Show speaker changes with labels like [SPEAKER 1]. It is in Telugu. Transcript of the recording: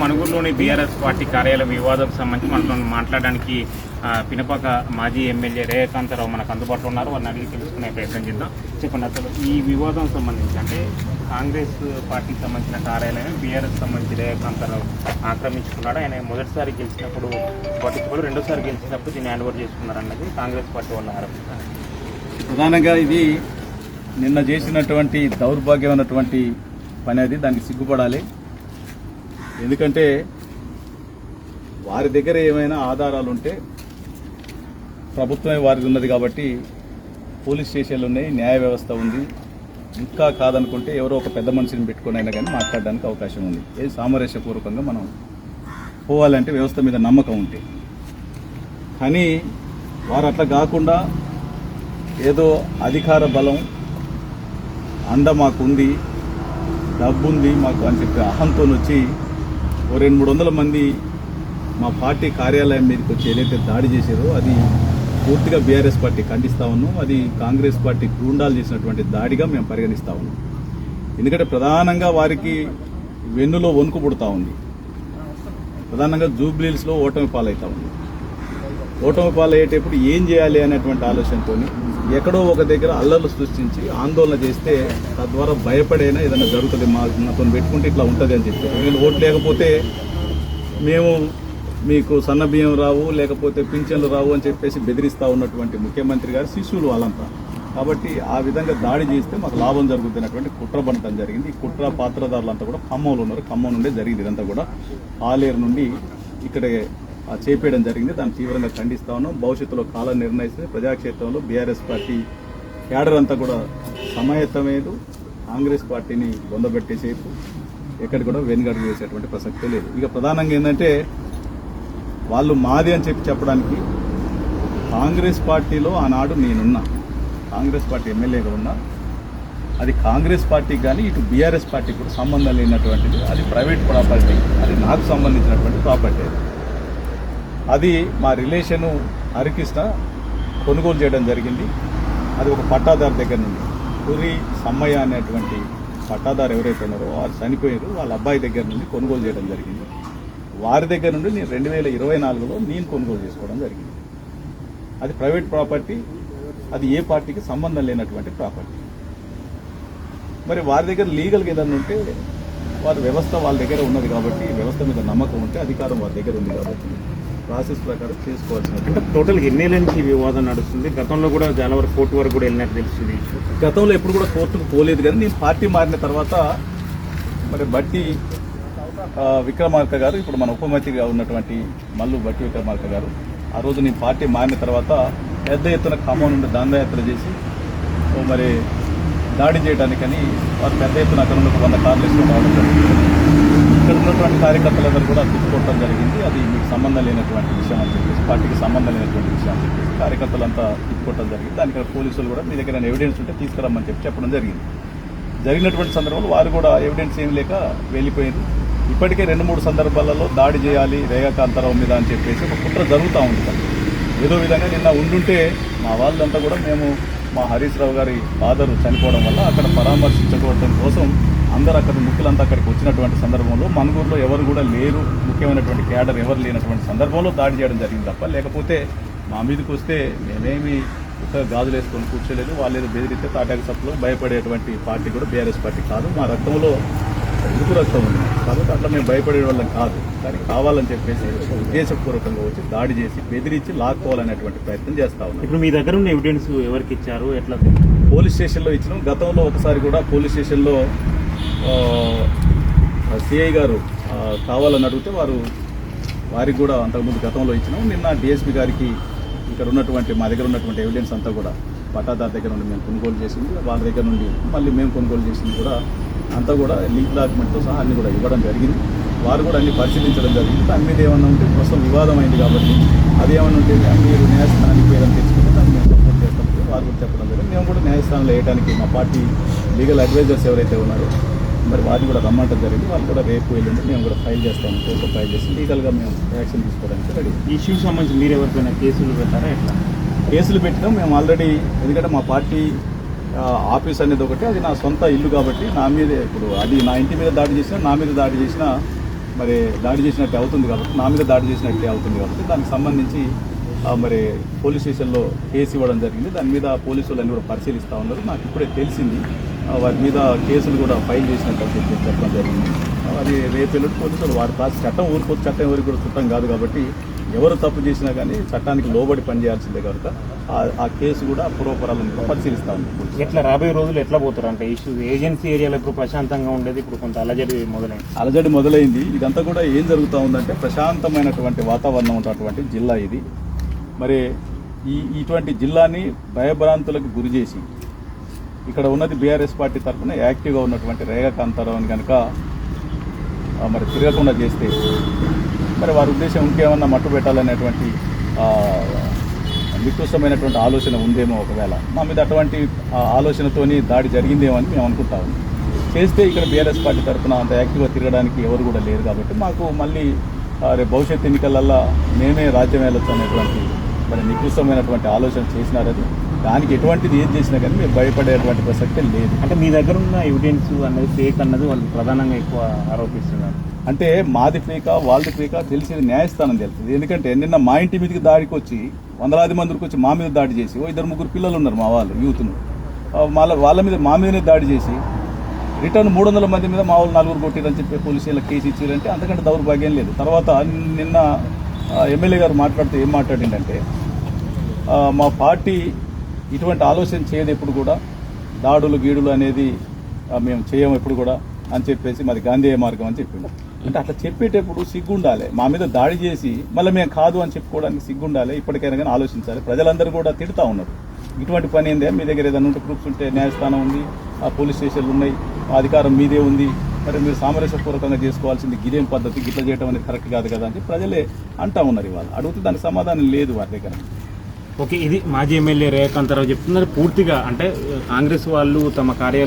[SPEAKER 1] మణుగూరులోని బీఆర్ఎస్ పార్టీ కార్యాలయ వివాదం సంబంధించి మనతో మాట్లాడడానికి పినపాక మాజీ ఎమ్మెల్యే రేఖాంతరావు మనకు అందుబాటులో ఉన్నారు. వారిని అడిగి తెలుసుకునే ప్రయత్నం చేద్దాం. చెప్పండి అసలు ఈ వివాదం సంబంధించి అంటే కాంగ్రెస్ పార్టీకి సంబంధించిన కార్యాలయం బీఆర్ఎస్ సంబంధించి రేఖాంతరావు ఆక్రమించుకున్నాడు. ఆయన మొదటిసారి గెలిచినప్పుడు పట్టించుకోడు రెండోసారి గెలిచినప్పుడు దీన్ని హ్యాండ్ ఓవర్ చేసుకున్నారు అన్నది కాంగ్రెస్ పార్టీ వాళ్ళు ఆరోపిస్తారు.
[SPEAKER 2] ప్రధానంగా ఇది నిన్న చేసినటువంటి దౌర్భాగ్యమైనటువంటి పని అది. దానికి సిగ్గుపడాలి. ఎందుకంటే వారి దగ్గర ఏమైనా ఆధారాలు ఉంటే ప్రభుత్వమే వారిది ఉన్నది కాబట్టి పోలీస్ స్టేషన్లు ఉన్నాయి న్యాయ వ్యవస్థ ఉంది. ఇంకా కాదనుకుంటే ఎవరో ఒక పెద్ద మనిషిని పెట్టుకుని అయినా కానీ మాట్లాడడానికి అవకాశం ఉంది. ఏ సామరస్యపూర్వకంగా మనం పోవాలంటే వ్యవస్థ మీద నమ్మకం ఉంటే. కానీ వారు అట్లా కాకుండా ఏదో అధికార బలం అండ మాకుంది డబ్బుంది మాకు అని చెప్పి అహంతో వచ్చి ఓ రెండు మూడు వందల మంది మా పార్టీ కార్యాలయం మీదకి వచ్చి ఏదైతే దాడి చేశారో అది పూర్తిగా బీఆర్ఎస్ పార్టీ ఖండిస్తా ఉన్నాం. అది కాంగ్రెస్ పార్టీ గూండాలు చేసినటువంటి దాడిగా మేము పరిగణిస్తా ఉన్నాం. ఎందుకంటే ప్రధానంగా వారికి వెన్నులో వణుకు పుడతా ఉంది. ప్రధానంగా జూబ్లీల్స్లో ఓటమి పాలవుతా ఉంది. ఓటమి పాలయ్యేటప్పుడు ఏం చేయాలి అనేటువంటి ఆలోచనతో ఎక్కడో ఒక దగ్గర అల్లర్లు సృష్టించి ఆందోళన చేస్తే తద్వారా భయపడైనా ఏదైనా జరుగుతుంది. మా నాతో పెట్టుకుంటే ఇట్లా ఉంటుంది అని చెప్పి. వీళ్ళు ఓటు లేకపోతే మేము మీకు సన్న బియ్యం రావు లేకపోతే పింఛన్లు రావు అని చెప్పేసి బెదిరిస్తూ ఉన్నటువంటి ముఖ్యమంత్రి గారు శిష్యులు వాళ్ళంతా. కాబట్టి ఆ విధంగా దాడి చేస్తే మాకు లాభం జరుగుతున్నటువంటి కుట్ర బంటం జరిగింది. ఈ కుట్ర పాత్రదారులంతా కూడా ఖమ్మంలో ఉన్నారు. ఖమ్మం నుండే జరిగింది ఇదంతా కూడా. ఆలేరు నుండి ఇక్కడ చేపేయడం జరిగింది. దాన్ని తీవ్రంగా ఖండిస్తా ఉన్నాం. భవిష్యత్తులో కాలం నిర్ణయిస్తే ప్రజాక్షేత్రంలో బీఆర్ఎస్ పార్టీ క్యాడర్ అంతా కూడా సమాయత్తమేదు కాంగ్రెస్ పార్టీని బొందబెట్టేసేపు ఎక్కడ కూడా వెనుగడుగు వేసేటువంటి ప్రసక్తే లేదు. ఇక ప్రధానంగా ఏంటంటే వాళ్ళు మాది అని చెప్పి చెప్పడానికి కాంగ్రెస్ పార్టీలో ఆనాడు నేనున్నా. కాంగ్రెస్ పార్టీ ఎమ్మెల్యేగా ఉన్నా. అది కాంగ్రెస్ పార్టీకి కానీ ఇటు బీఆర్ఎస్ పార్టీకి కూడా సంబంధం లేనటువంటిది. అది ప్రైవేట్ ప్రాపర్టీ. అది నాకు సంబంధించినటువంటి ప్రాపర్టీ. అది మా రిలేషను హరికృష్ణ కొనుగోలు చేయడం జరిగింది. అది ఒక పట్టాదారు దగ్గర నుండి. పురి సమ్మయ్య అనేటువంటి పట్టాదారు ఎవరైతే ఉన్నారో వారు చనిపోయారు. వాళ్ళ అబ్బాయి దగ్గర నుండి కొనుగోలు చేయడం జరిగింది. వారి దగ్గర నుండి నేను రెండు వేల ఇరవై నాలుగులో నేను కొనుగోలు చేసుకోవడం జరిగింది. అది ప్రైవేట్ ప్రాపర్టీ అది ఏ పార్టీకి సంబంధం లేనటువంటి ప్రాపర్టీ. మరి వారి దగ్గర లీగల్గా ఏదైనా ఉంటే వారి వ్యవస్థ వాళ్ళ దగ్గర ఉన్నది కాబట్టి వ్యవస్థ మీద నమ్మకం ఉంటే అధికారం వారి దగ్గర ఉంది కాబట్టి ప్రాసెస్ ప్రకారం చేసుకోవాల్సిన
[SPEAKER 1] టోటల్ ఎన్ని నుంచి వివాదం నడుస్తుంది? గతంలో కూడా చాలా వరకు కోర్టు వరకు కూడా వెళ్ళినట్టు తెలిసింది
[SPEAKER 2] గతంలో ఎప్పుడు కూడా కోర్టుకు పోలేదు కానీ నేను పార్టీ మారిన తర్వాత మరి బట్టి విక్రమార్క గారు ఇప్పుడు మన ఉపమంత్రిగా ఉన్నటువంటి మల్లు బట్టి విక్రమార్క గారు ఆ రోజు నేను పార్టీ మారిన తర్వాత పెద్ద ఎత్తున ఖమ్మం నుండి దండయాత్ర చేసి మరి దాడి చేయడానికని వారు పెద్ద ఎత్తున అక్కడ ఉన్న వంద కార్లు వేసుకొని ఇక్కడ ఉన్నటువంటి కార్యకర్తలందరూ కూడా తిప్పుకోవడం జరిగింది. అది మీకు సంబంధం లేనటువంటి విషయం అని చెప్పేసి పార్టీకి సంబంధం లేనటువంటి విషయం అని చెప్పేసి కార్యకర్తలంతా తిప్పుకోవడం జరిగింది. దానికి పోలీసులు కూడా మీ దగ్గర ఎవిడెన్స్ ఉంటే తీసుకురమ్మని చెప్పి చెప్పడం జరిగింది. జరిగినటువంటి సందర్భంలో వారు కూడా ఎవిడెన్స్ ఏం లేక వెళ్ళిపోయారు. ఇప్పటికే రెండు మూడు సందర్భాలలో దాడి చేయాలి రేఖాకాంతరావు మీద అని చెప్పేసి ఒక కుట్ర జరుగుతూ ఉంది. ఏదో విధంగా నిన్న ఉండుంటే మా వాళ్ళంతా కూడా మేము మా హరీష్ రావు గారి ఫాదర్ చనిపోవడం వల్ల అక్కడ పరామర్శించుకోవడం కోసం అందరు అక్కడ ముఖ్యులంతా అక్కడికి వచ్చినటువంటి సందర్భంలో మనుగూరులో ఎవరు కూడా లేరు. ముఖ్యమైనటువంటి క్యాడర్ ఎవరు లేనటువంటి సందర్భంలో దాడి చేయడం జరిగింది తప్ప. లేకపోతే మా మీదకి వస్తే మేమేమి ఒక గాజులు వేసుకొని కూర్చోలేదు. వాళ్ళు ఏదో బెదిరిస్తే తాటాకి సప్పులో భయపడేటువంటి పార్టీ కూడా బీఆర్ఎస్ పార్టీ కాదు. మా రక్తంలో ఎందుకు రక్తం ఉంది? కాబట్టి అట్లా మేము భయపడే వాళ్ళం కాదు. కానీ కావాలని చెప్పేసి ఉద్దేశపూర్వకంగా వచ్చి దాడి చేసి బెదిరించి లాక్కోవాలనేటువంటి ప్రయత్నం చేస్తా ఉన్నాం.
[SPEAKER 1] ఇప్పుడు మీ దగ్గర ఉన్న ఎవిడెన్స్ ఎవరికి ఇచ్చారు? ఎట్లా?
[SPEAKER 2] పోలీస్ స్టేషన్లో ఇచ్చినాం. గతంలో ఒకసారి కూడా పోలీస్ స్టేషన్లో సిఐ గారు కావాలని అడిగితే వారు వారికి కూడా అంతకుముందు గతంలో ఇచ్చినాం. నిన్న డిఎస్పి గారికి ఇక్కడ ఉన్నటువంటి మా దగ్గర ఉన్నటువంటి ఎవిడెన్స్ అంతా కూడా పట్టాదారు దగ్గర నుండి మేము కొనుగోలు చేసింది. వాళ్ళ దగ్గర నుండి మళ్ళీ మేము కొనుగోలు చేసింది కూడా అంతా కూడా లింక్ డాక్యుమెంట్తో సహా అన్ని కూడా ఇవ్వడం జరిగింది. వారు కూడా అన్ని పరిశీలించడం జరిగింది. దాని మీద ఏమన్నా ఉంటే ప్రస్తుతం వివాదం అయింది కాబట్టి అది ఏమన్నా ఉంటే మీరు న్యాయస్థానానికి ఏదైనా తెచ్చుకుంటే దాన్ని మేము సపోర్ట్ చేస్తాం. వారు కూడా చెప్పడం జరిగింది. మేము కూడా న్యాయస్థానంలో వేయడానికి మా పార్టీ లీగల్ అడ్వైజర్స్ ఎవరైతే ఉన్నారో మరి వారిని కూడా రమ్మంటం జరిగింది. వాళ్ళు కూడా రేపు వెళ్ళండి. మేము కూడా ఫైల్ చేస్తాము. కోర్టులో ఫైల్ చేసి లీగల్గా మేము యాక్షన్ తీసుకోవడానికి రెడీ
[SPEAKER 1] ఈ ఇష్యూ సంబంధించి మీరు ఎవరికైనా కేసులు పెట్టారా? ఎట్లా?
[SPEAKER 2] కేసులు పెట్టినాం. మేము ఆల్రెడీ ఎందుకంటే మా పార్టీ ఆఫీస్ అనేది ఒకటి. అది నా సొంత ఇల్లు కాబట్టి నా మీద ఇప్పుడు అది నా ఇంటి మీద దాడి చేసినా నా మీద దాడి చేసినా మరి దాడి చేసినట్టే అవుతుంది కాబట్టి నా మీద దాడి చేసినట్టే అవుతుంది కాబట్టి దానికి సంబంధించి మరి పోలీస్ స్టేషన్లో కేసు ఇవ్వడం జరిగింది. దాని మీద పోలీసులు అన్ని కూడా పరిశీలిస్తూ ఉన్నారు. నాకు ఇప్పుడే తెలిసింది. వారి మీద కేసులు కూడా ఫైల్ చేసినట్టు చెప్పి చెప్పడం జరిగింది. అది రేపు పోలీసులు వారి కాదు చట్టం ఊరుకో చట్టం ఎవరికి కూడా చుట్టం కాదు కాబట్టి ఎవరు తప్పు చేసినా కానీ చట్టానికి లోబడి పనిచేయాల్సిందే కనుక ఆ- కేసు కూడా పూర్వపరాలను పరిశీలిస్తా ఉంది.
[SPEAKER 1] ఎట్లా రాబోయే రోజులు ఎట్లా పోతారు అంటే ఇష్యూ ఏజెన్సీ ఏరియాలో ఇప్పుడు ప్రశాంతంగా ఉండేది ఇప్పుడు కొంత అలజడి మొదలైంది.
[SPEAKER 2] అలజడి మొదలైంది. ఇదంతా కూడా ఏం జరుగుతూ ఉందంటే ప్రశాంతమైనటువంటి వాతావరణం ఉన్నటువంటి జిల్లా ఇది. మరి ఈ ఇటువంటి జిల్లాని భయభ్రాంతులకు గురి చేసి ఇక్కడ ఉన్నది బీఆర్ఎస్ పార్టీ తరఫున యాక్టివ్గా ఉన్నటువంటి రేఖా కాంతారావుని కనుక మరి తిరగకుండా చేస్తే మరి వారి ఉద్దేశం ఇంకేమన్నా మట్టు పెట్టాలనేటువంటి నికృష్టమైనటువంటి ఆలోచన ఉందేమో ఒకవేళ. మా మీద అటువంటి ఆలోచనతోని దాడి జరిగిందేమో అని మేము అనుకుంటాము చేస్తే ఇక్కడ బీఆర్ఎస్ పార్టీ తరఫున అంత యాక్టివ్గా తిరగడానికి ఎవరు కూడా లేరు కాబట్టి మాకు మళ్ళీ రేపు భవిష్యత్ ఎన్నికలల్లో మేమే రాజ్యం వెళ్ళొచ్చు అనేటువంటి మరి నికృష్టమైనటువంటి ఆలోచన చేసినారని దానికి ఎటువంటిది ఏం చేసినా కానీ మేము భయపడేటువంటి ప్రసక్తే లేదు.
[SPEAKER 1] అంటే మీ దగ్గర ఉన్న ఎవిడెన్స్ అన్నది ఫేక్ అన్నది వాళ్ళు ప్రధానంగా ఎక్కువ ఆరోపిస్తున్నారు.
[SPEAKER 2] అంటే మాది పీక వాళ్ళది పీక తెలిసేది న్యాయస్థానం తెలుస్తుంది ఎందుకంటే నిన్న మా ఇంటి మీదకి దాడికి వచ్చి వందలాది మందికి వచ్చి మా మీద దాడి చేసి ఓ ఇద్దరు ముగ్గురు పిల్లలు ఉన్నారు మా వాళ్ళు యూత్ను. వాళ్ళ వాళ్ళ మీద మా మీదనే దాడి చేసి రిటర్న్ మూడు వందల మంది మీద మా వాళ్ళు నలుగురు కొట్టిరని చెప్పి పోలీసుల కేసు ఇచ్చారంటే అంతకంటే దౌర్భాగ్యం లేదు. తర్వాత నిన్న ఎమ్మెల్యే గారు మాట్లాడుతూ ఏం మాట్లాడిందంటే మా పార్టీ ఇటువంటి ఆలోచన చేయదు ఎప్పుడు కూడా. దాడులు గీడులు అనేది మేము చేయము ఎప్పుడు కూడా అని చెప్పేసి మాది గాంధేయ మార్గం అని చెప్పిండు. అంటే అట్లా చెప్పేటప్పుడు సిగ్గుండాలి. మా మీద దాడి చేసి మళ్ళీ మేము కాదు అని చెప్పుకోవడానికి సిగ్గుండాలి. ఇప్పటికైనా కానీ ఆలోచించాలి. ప్రజలందరూ కూడా తిడతా ఉన్నారు. ఇటువంటి పని ఏందే? మీ దగ్గర ఏదైనా ఉంటే ప్రూఫ్స్ ఉంటే న్యాయస్థానం ఉంది ఆ పోలీస్ స్టేషన్లు ఉన్నాయి ఆ అధికారం మీదే ఉంది. మరి మీరు సామరస్యపూర్వకంగా చేసుకోవాల్సింది గిరేం పద్ధతి గిట్ల చేయడం అనేది కరెక్ట్ కాదు కదా అని ప్రజలే అంటా ఉన్నారు ఇవాళ. అడిగితే దానికి సమాధానం లేదు వారి దగ్గర.
[SPEAKER 1] ఓకే ఇది మాజీ ఎమ్మెల్యే రేఖాంతరావు చెప్తున్నారు. పూర్తిగా అంటే కాంగ్రెస్ వాళ్ళు తమ కార్యాలయం